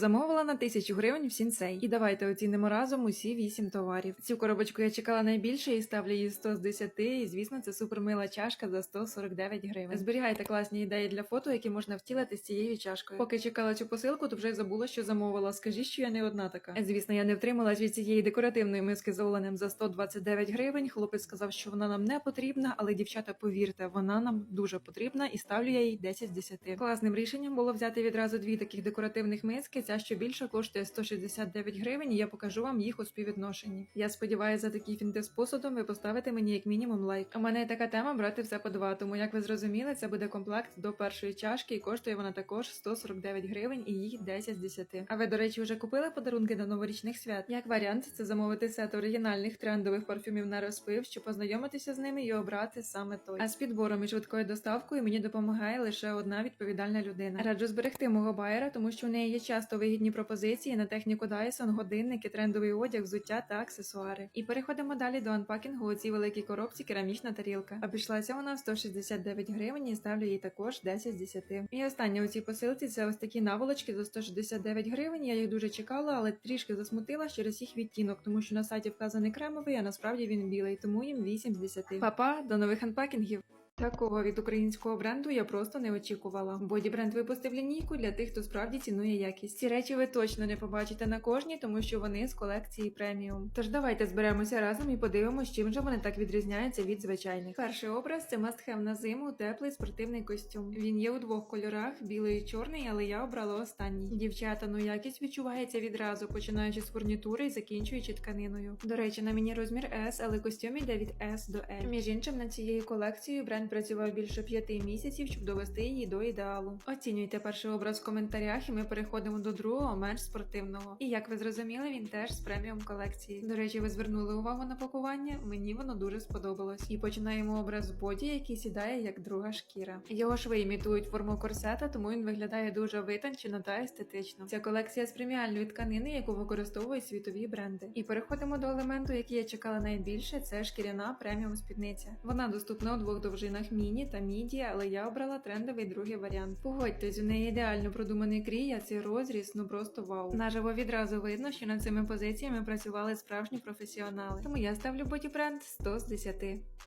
замовила на тисячу гривень в сінсей. І давайте оцінимо разом усі вісім товарів. Цю коробочку я чекала найбільше і ставлю її 100 з 10. І звісно, це супермила чашка за 149 гривень. Зберігайте класні ідеї для фото, які можна втілити з цією чашкою. Поки чекала цю посилку, то вже забула, що замовила. Скажіть, що я не одна така. Звісно, я не втрималась від цієї декоративної миски з оленем за 129 гривень. Хлопець сказав, що вона нам не потрібна, але дівчата, повірте, вона нам дуже потрібна і ставлю я їй 10 з 10. Класним рішенням було взяти відразу дві таких декоративних миски. Ця що більше коштує 169 гривень, і я покажу вам їх у співвідношенні. Я сподіваюся, за такі фінти з посудом ви поставите мені як мінімум лайк. У мене є така тема брати все по два. Тому як ви зрозуміли, це буде комплект до першої чашки, і коштує вона також 149 гривень і їх 10 з 10. А ви, до речі, вже купили подарунки до новорічних свят? Як варіант, це замовити сет оригінальних трендових парфюмів на розпив, щоб познайомитися з ними і обрати саме той. А з підбором і швидкою доставкою мені допомагає лише одна відповідальна людина. Раджу зберегти мого байера, тому що у неї є часто вигідні пропозиції на техніку Dyson, годинники, трендовий одяг, взуття та аксесуари. І переходимо далі до анпакінгу у цій великій коробці керамічна тарілка. Обійшлася вона в 169 гривень і ставлю їй також 10 з 10. І останнє у цій посилці це ось такі наволочки за 169 гривень. Я їх дуже чекала, але трішки засмутила через їх відтінок, тому що на сайті вказаний кремовий, а насправді він білий, тому їм 8 з 10. Па-па, до нових анпакінгів! Такого від українського бренду я просто не очікувала. Боді бренд випустив лінійку для тих, хто справді цінує якість. Ці речі ви точно не побачите на кожній, тому що вони з колекції преміум. Тож давайте зберемося разом і подивимося, чим же вони так відрізняються від звичайних. Перший образ це мастхев на зиму, теплий спортивний костюм. Він є у двох кольорах: білий і чорний, але я обрала останній. Дівчата, ну якість відчувається відразу, починаючи з фурнітури і закінчуючи тканиною. До речі, на мені розмір S, але костюм йде від S до L. Між іншим, над цією колекцією бренд працював більше п'яти місяців, щоб довести її до ідеалу. Оцінюйте перший образ в коментарях, і ми переходимо до другого, менш спортивного. І як ви зрозуміли, він теж з преміум колекції. До речі, ви звернули увагу на пакування. Мені воно дуже сподобалось. І починаємо образ боді, який сідає як друга шкіра. Його шви імітують форму корсета, тому він виглядає дуже витончено та естетично. Ця колекція з преміальної тканини, яку використовують світові бренди. І переходимо до елементу, який я чекала найбільше. Це шкіряна преміум спідниця. Вона доступна у двох довжинах міні та міді, але я обрала трендовий другий варіант. Погодьтесь, у неї ідеально продуманий крій, а цей розріз ну просто вау. Наживо відразу видно, що над цими позиціями працювали справжні професіонали. Тому я ставлю бренд 100 з 10.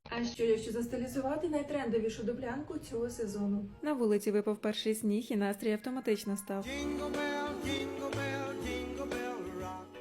А що якщо застилізувати найтрендовішу дуплянку цього сезону? На вулиці випав перший сніг, і настрій автоматично став. Jingle bell, jingle bell.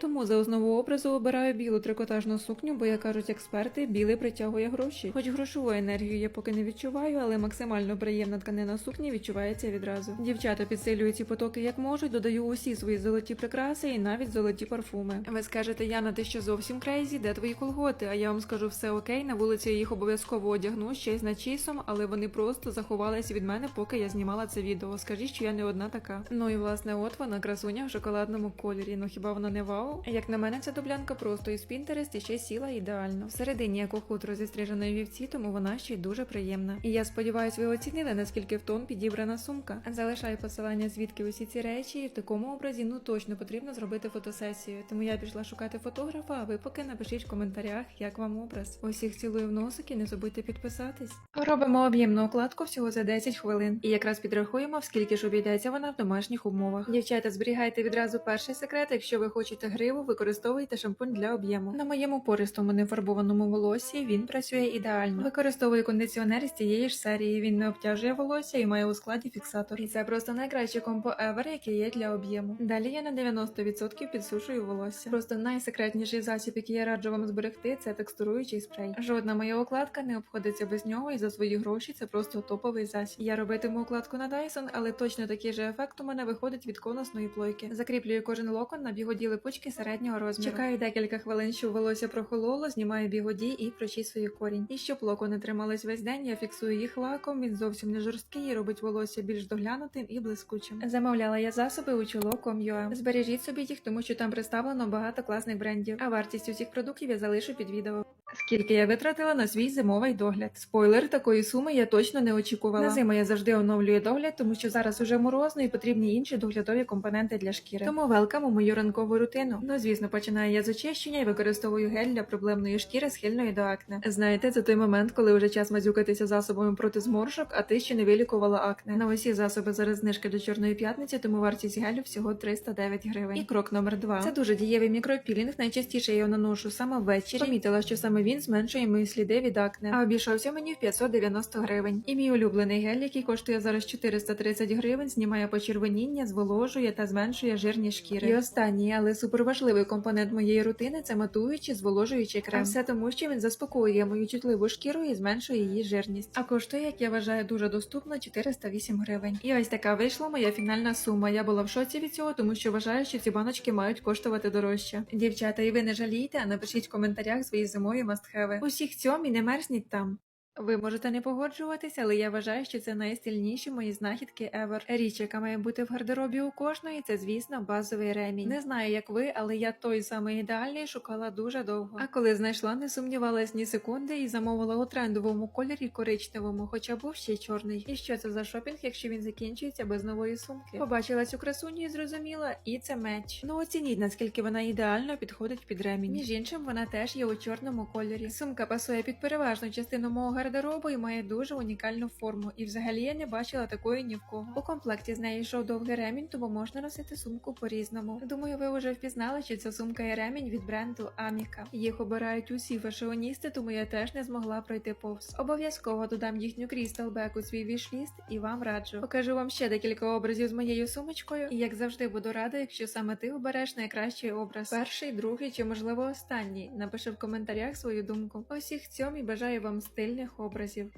Тому за основу образу обираю білу трикотажну сукню, бо як кажуть експерти, білий притягує гроші. Хоч грошову енергію я поки не відчуваю, але максимально приємна тканина сукні відчувається відразу. Дівчата підсилюють ці потоки як можуть, додаю усі свої золоті прикраси і навіть золоті парфуми. Ви скажете, Яна, ти що зовсім крейзі? Де твої колготи? А я вам скажу все окей. На вулиці я їх обов'язково одягну ще й з начісом, але вони просто заховалися від мене, поки я знімала це відео. Скажіть, що я не одна така. Ну і власне, от вона красуня в шоколадному кольорі. Ну хіба вона не вау? Як на мене, ця дублянка просто із Pinterest і ще сіла ідеально. Всередині як у хутро зі стриженої вівці, тому вона ще й дуже приємна. І я сподіваюся, ви оцінили, наскільки в тон підібрана сумка. Залишаю посилання, звідки усі ці речі, і в такому образі ну точно потрібно зробити фотосесію. Тому я пішла шукати фотографа, а ви поки напишіть в коментарях, як вам образ. Усіх цілую в носик і не забудьте підписатись. Робимо об'ємну укладку всього за 10 хвилин. І якраз підрахуємо, скільки ж обійдеться вона в домашніх умовах. Дівчата, зберігайте відразу перший секрет. Якщо ви хочете гриву, використовуйте шампунь для об'єму. На моєму пористому нефарбованому волосі він працює ідеально. Використовую кондиціонер з цієї ж серії. Він не обтяжує волосся і має у складі фіксатор. І це просто найкраще компо ever, яке є для об'єму. Далі я на 90% підсушую волосся. Просто найсекретніший засіб, який я раджу вам зберегти, це текстуруючий спрей. Жодна моя укладка не обходиться без нього, і за свої гроші це просто топовий засіб. Я робитиму укладку на Dyson, але точно такий же ефект у мене виходить від конусної плойки. Закріплюю кожен локон на бігоді липучки середнього розміру. Чекаю декілька хвилин, щоб волосся прохололо, знімаю бігоді і прочісую корінь. І щоб локони тримались весь день, я фіксую їх лаком. Він зовсім не жорсткий і робить волосся більш доглянутим і блискучим. Замовляла я засоби у чоло.com.ua. Збережіть собі їх, тому що там представлено багато класних брендів. А вартість усіх продуктів я залишу під відео. Скільки я витратила на свій зимовий догляд? Спойлер, такої суми я точно не очікувала. На зиму я завжди оновлюю догляд, тому що зараз уже морозно і потрібні інші доглядові компоненти для шкіри. Тому велкам у мою ранкову рутину. Шкірину? Ну, звісно, починаю я з очищення і використовую гель для проблемної шкіри, схильної до акне. Знаєте, це той момент, коли вже час мазюкатися засобами проти зморшок, а ти ще не вилікувала акне. На усі засоби зараз знижки до чорної п'ятниці, тому вартість гелю всього 309 гривень. І крок номер два. Це дуже дієвий мікропілінг. Найчастіше я його наношу саме ввечері. Помітила, що саме він зменшує мої сліди від акне. А обійшовся мені в 590 гривень. І мій улюблений гель, який коштує зараз 430 гривень, знімає почервоніння, зволожує та зменшує жирні шкіри. І останній, але суперважливий компонент моєї рутини це матуючий, зволожуючий крем. А все тому, що він заспокоює мою чутливу шкіру і зменшує її жирність. А коштує, як я вважаю, дуже доступно 408 гривень. І ось така вийшла моя фінальна сума. Я була в шоці від цього, тому що вважаю, що ці баночки мають коштувати дорожче. Дівчата, і ви не жалійте, а напишіть в коментарях свої зимові мастхеви. Усіх цьому і не мерзніть там. Ви можете не погоджуватися, але я вважаю, що це найстильніші мої знахідки ever. Річ, яка має бути в гардеробі у кожної, це звісно базовий ремінь. Не знаю, як ви, але я той самий ідеальний шукала дуже довго. А коли знайшла, не сумнівалась ні секунди і замовила у трендовому кольорі коричневому, хоча був ще чорний. І що це за шопінг, якщо він закінчується без нової сумки? Побачила цю красуню і зрозуміла, і це меч. Ну оцініть, наскільки вона ідеально підходить під ремінь. Між іншим, вона теж є у чорному кольорі. Сумка пасує під переважну частину мого гардеробу і має дуже унікальну форму. І взагалі я не бачила такої ні в кого. У комплекті з нею йшов довгий ремінь, тому можна носити сумку по-різному. Думаю, ви вже впізнали, що ця сумка і ремінь від бренду Аміка. Їх обирають усі фешіоністи, тому я теж не змогла пройти повз. Обов'язково додам їхню Back у свій вішліст і вам раджу. Покажу вам ще декілька образів з моєю сумочкою, і як завжди буду рада, якщо саме ти обереш найкращий образ. Перший, другий чи можливо останній. Напиши в коментарях свою думку. Усіх цьому і бажаю вам стильних образів.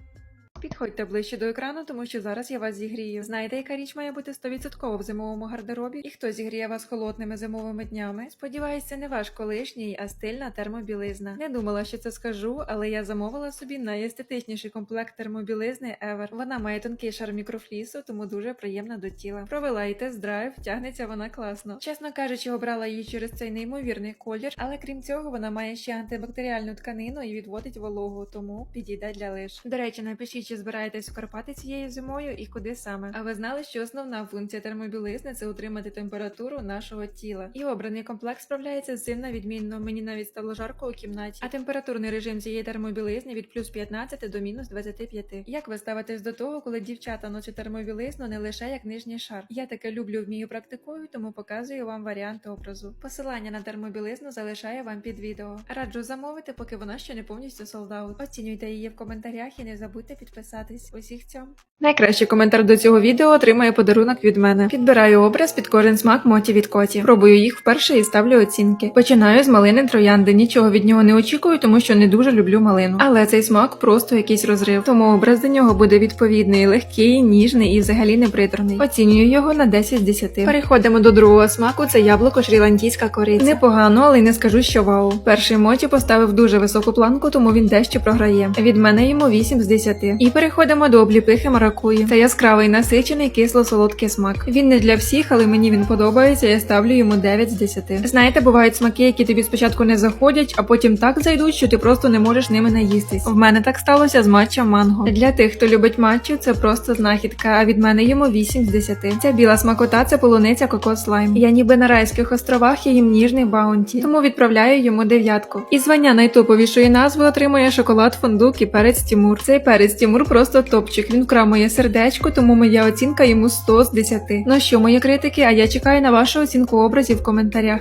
Підходьте ближче до екрану, тому що зараз я вас зігрію. Знаєте, яка річ має бути 100% в зимовому гардеробі? І хто зігріє вас холодними зимовими днями? Сподіваюся, це не ваш колишній, а стильна термобілизна. Не думала, що це скажу, але я замовила собі найестетичніший комплект термобілизни ever. Вона має тонкий шар мікрофлісу, тому дуже приємна до тіла. Провела і тест-драйв, тягнеться вона класно. Чесно кажучи, обрала її через цей неймовірний колір, але крім цього, вона має ще антибактеріальну тканину і відводить вологу, тому підійде для лиш. До речі, напишіть, чи збираєтесь у Карпати цією зимою і куди саме. А ви знали, що основна функція термобілизни це утримати температуру нашого тіла. І обраний комплект справляється з цим на відмінно. Мені навіть стало жарко у кімнаті. А температурний режим цієї термобілизни від плюс 15 до мінус 25. Як ви ставитесь до того, коли дівчата носять термобілизну не лише як нижній шар? Я таке люблю, вмію практикую, тому показую вам варіант образу. Посилання на термобілизну залишаю вам під відео. Раджу замовити, поки вона ще не повністю солдаут. Оцінюйте її в коментарях і не забудьте підписатись. Усіх цьому. Найкращий коментар до цього відео отримає подарунок від мене. Підбираю образ під кожен смак моті від коті. Пробую їх вперше і ставлю оцінки. Починаю з малини троянди. Нічого від нього не очікую, тому що не дуже люблю малину. Але цей смак просто якийсь розрив. Тому образ до нього буде відповідний, легкий, ніжний і взагалі не приторний. Оцінюю його на 10 з 10. Переходимо до другого смаку. Це яблуко шрі-ланкійська кориця. Непогано, але й не скажу, що вау. Перший моті поставив дуже високу планку, тому він дещо програє. Від мене йому 8 з 10. І переходимо до обліпихи маракуї. Це яскравий насичений кисло-солодкий смак. Він не для всіх, але мені він подобається. Я ставлю йому 9 з 10. Знаєте, бувають смаки, які тобі спочатку не заходять, а потім так зайдуть, що ти просто не можеш ними наїстись. В мене так сталося з матча манго. Для тих, хто любить матчу, це просто знахідка. А від мене йому 8 з 10. Ця біла смакота це полуниця кокос лайм. Я ніби на райських островах я їм ніжний баунті, тому відправляю йому дев'ятку. І звання найтоповішої назви отримує шоколад фундук і перець Тімур. Цей перець Тімур просто топчик. Він вкрав моє сердечко, тому моя оцінка йому 100 з 10. Ну що, мої критики, а я чекаю на вашу оцінку образів в коментарях.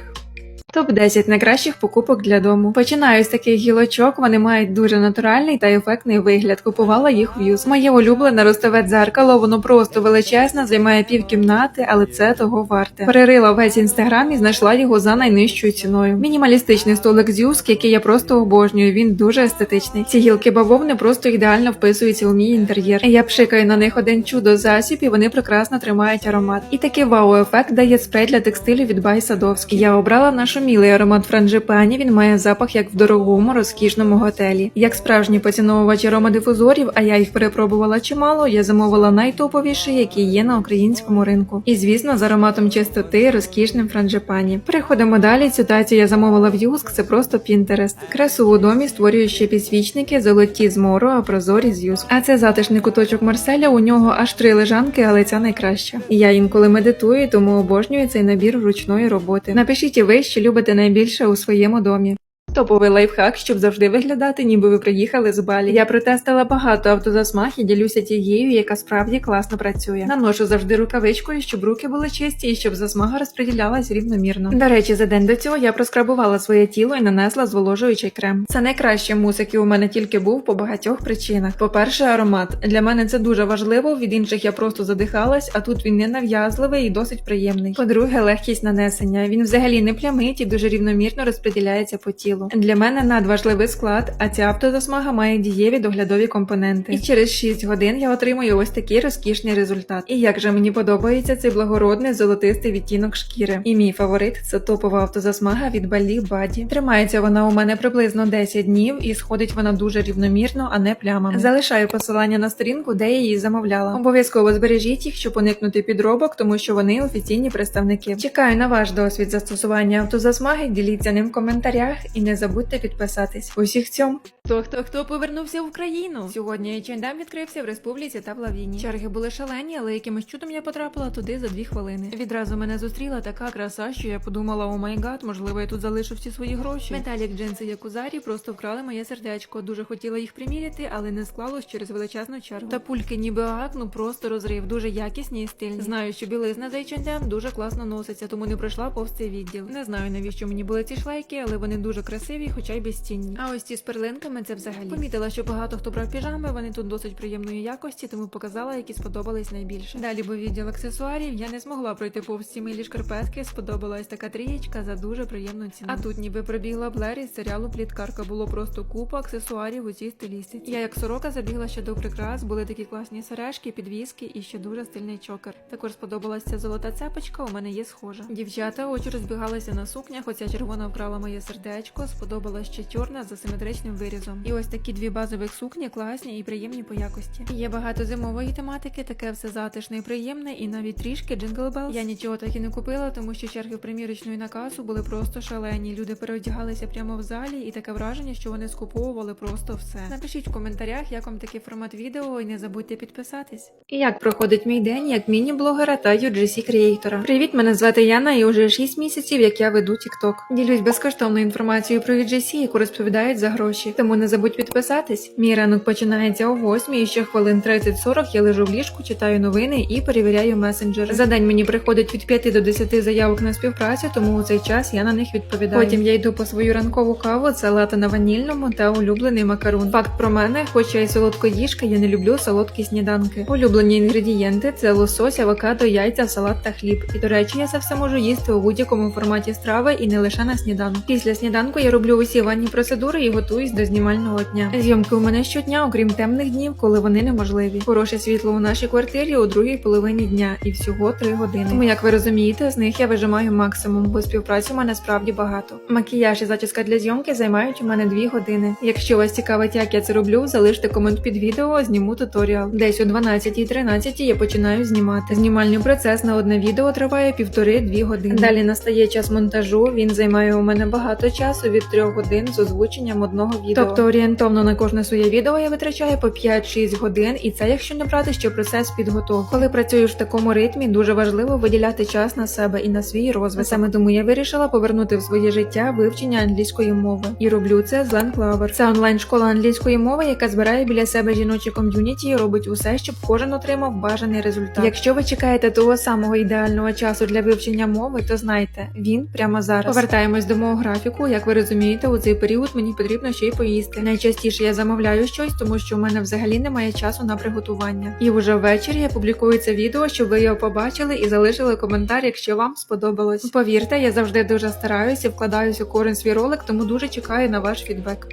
Топ 10 найкращих покупок для дому. Починаю з таких гілочок, вони мають дуже натуральний та ефектний вигляд. Купувала їх в юз. Моє улюблене ростове дзеркало, воно просто величезне, займає пів кімнати, але це того варте. Перерила весь інстаграм і знайшла його за найнижчою ціною. Мінімалістичний столик з юск, який я просто обожнюю. Він дуже естетичний. Ці гілки бавовни просто ідеально вписуються у мій інтер'єр. Я пшикаю на них один чудо засіб, і вони прекрасно тримають аромат. І такий вау-ефект дає спрей для текстилю від Бай Садовський. Я обрала нашу мілий аромат франжипані. Він має запах як в дорогому розкішному готелі. Як справжній поціновувач аромадифузорів, а я їх перепробувала чимало. Я замовила найтоповіший, який є на українському ринку. І звісно, з ароматом чистоти, розкішним франжипані. Переходимо далі. Цю тацію я замовила в Юск. Це просто Пінтерест. Красу у домі створює ще підсвічники, золоті з мору, а прозорі з Юск. А це затишний куточок Марселя. У нього аж три лежанки, але ця найкраща. Я інколи медитую, тому обожнюю цей набір ручної роботи. Напишіть і ви, що любите найбільше у своєму домі. Топовий лайфхак, щоб завжди виглядати, ніби ви приїхали з Балі. Я протестила багато автозасмаг і ділюся тією, яка справді класно працює. Наношу завжди рукавичкою, щоб руки були чисті і щоб засмага розподілялась рівномірно. До речі, за день до цього я проскрабувала своє тіло і нанесла зволожуючий крем. Це найкращий мус, який у мене тільки був по багатьох причинах. По-перше, аромат для мене це дуже важливо. Від інших я просто задихалась, а тут він не нав'язливий і досить приємний. По-друге, легкість нанесення. Він взагалі не плямить і дуже рівномірно розподіляється по тілу. Для мене надважливий склад, а ця автозасмага має дієві доглядові компоненти. І через 6 годин я отримую ось такий розкішний результат. І як же мені подобається цей благородний золотистий відтінок шкіри. І мій фаворит це топова автозасмага від Балі Баді. Тримається вона у мене приблизно 10 днів і сходить вона дуже рівномірно, а не плямами. Залишаю посилання на сторінку, де я її замовляла. Обов'язково збережіть їх, щоб уникнути підробок, тому що вони офіційні представники. Чекаю на ваш досвід застосування автозасмаги. Діліться ним в коментарях і не забудьте підписатись. Усіх цьом. Хто хто хто повернувся в Україну? Сьогодні H&M відкрився в республіці та в Лавіні. Черги були шалені, але якимось чудом я потрапила туди за дві хвилини. Відразу мене зустріла така краса, що я подумала, о май гад, можливо, я тут залишу всі свої гроші. Металік джинси Якузарі просто вкрали моє сердечко. Дуже хотіла їх приміряти, але не склалось через величезну чергу. Та пульки ніби ак, ну просто розрив, дуже якісні і стильні. Знаю, що білизна з H&M дуже класно носиться, тому не пройшла повз цей відділ. Не знаю навіщо мені були ці шлейки, але вони дуже красиві, хоча й безцінні. А ось ці з перлинками це взагалі. Помітила, що багато хто брав піжами, вони тут досить приємної якості, тому показала, які сподобались найбільше. Далі був відділ аксесуарів. Я не змогла пройти повз ці милі шкарпетки. Сподобалась така трієчка за дуже приємну ціну. А тут ніби пробігла Блер із серіалу Пліткарка. Було просто купа аксесуарів у цій стилістиці. Я як сорока забігла ще до прикрас. Були такі класні сережки, підвіски і ще дуже стильний чокер. Також сподобалася ця золота цепочка. У мене є схожа. Дівчата очі розбігалися на сукнях. Оця червона вкрала моє сердечко. Сподобалась ще чорна з асиметричним вирізом. І ось такі дві базових сукні класні і приємні по якості. Є багато зимової тематики, таке все затишне і приємне, і навіть трішки джингл белс. Я нічого так і не купила, тому що черги в примірочну на касу були просто шалені. Люди переодягалися прямо в залі, і таке враження, що вони скуповували просто все. Напишіть в коментарях, як вам такий формат відео, і не забудьте підписатись. І як проходить мій день як міні-блогера та UGC креатора. Привіт, мене звати Яна, і уже 6 місяців, як я веду TikTok. Ділюсь безкоштовною інформацією про UGC, яку розповідають за гроші. Тому не забудь підписатись. Мій ранок починається о 8 і ще хвилин 30-40 я лежу в ліжку, читаю новини і перевіряю месенджери. За день мені приходить від 5 до 10 заявок на співпрацю, тому у цей час я на них відповідаю. Потім я йду по свою ранкову каву, це лата на ванільному та улюблений макарун. Факт про мене, хоч я й солодкоїжка, я не люблю солодкі сніданки. Улюблені інгредієнти це лосось, авокадо, яйця, салат та хліб. І до речі, я це все можу їсти у будь-якому форматі страви і не лише на сніданок. Після сніданку я роблю усі ванні процедури і готуюсь до знімального дня. Зйомки у мене щодня, окрім темних днів, коли вони неможливі. Хороше світло у нашій квартирі у другій половині дня і всього три години. Тому, як ви розумієте, з них я вижимаю максимум, бо співпраці у мене справді багато. Макіяж і зачіска для зйомки займають у мене дві години. Якщо вас цікавить, як я це роблю, залиште комент під відео, зніму туторіал. Десь о 12.13 я починаю знімати. Знімальний процес на одне відео триває півтори-дві години. Далі настає час монтажу. Він займає у мене багато часу від трьох годин з озвученням одного відео. Тобто орієнтовно на кожне своє відео я витрачаю по 5-6 годин, і це якщо не брати ще процес підготовки. Коли працюєш в такому ритмі, дуже важливо виділяти час на себе і на свій розвиток. Саме тому я вирішила повернути в своє життя вивчення англійської мови і роблю це з Clover. Це онлайн школа англійської мови, яка збирає біля себе жіночі ком'юніті і робить усе, щоб кожен отримав бажаний результат. Якщо ви чекаєте того самого ідеального часу для вивчення мови, то знайте, він прямо зараз. Повертаємось до мого графіку. Як ви розумієте, у цей період мені потрібно ще й поїсти. Найчастіше я замовляю щось, тому що у мене взагалі немає часу на приготування. І вже ввечері я публікую це відео, щоб ви його побачили і залишили коментар, якщо вам сподобалось. Повірте, я завжди дуже стараюся, вкладаюся у кожен свій ролик, тому дуже чекаю на ваш фідбек.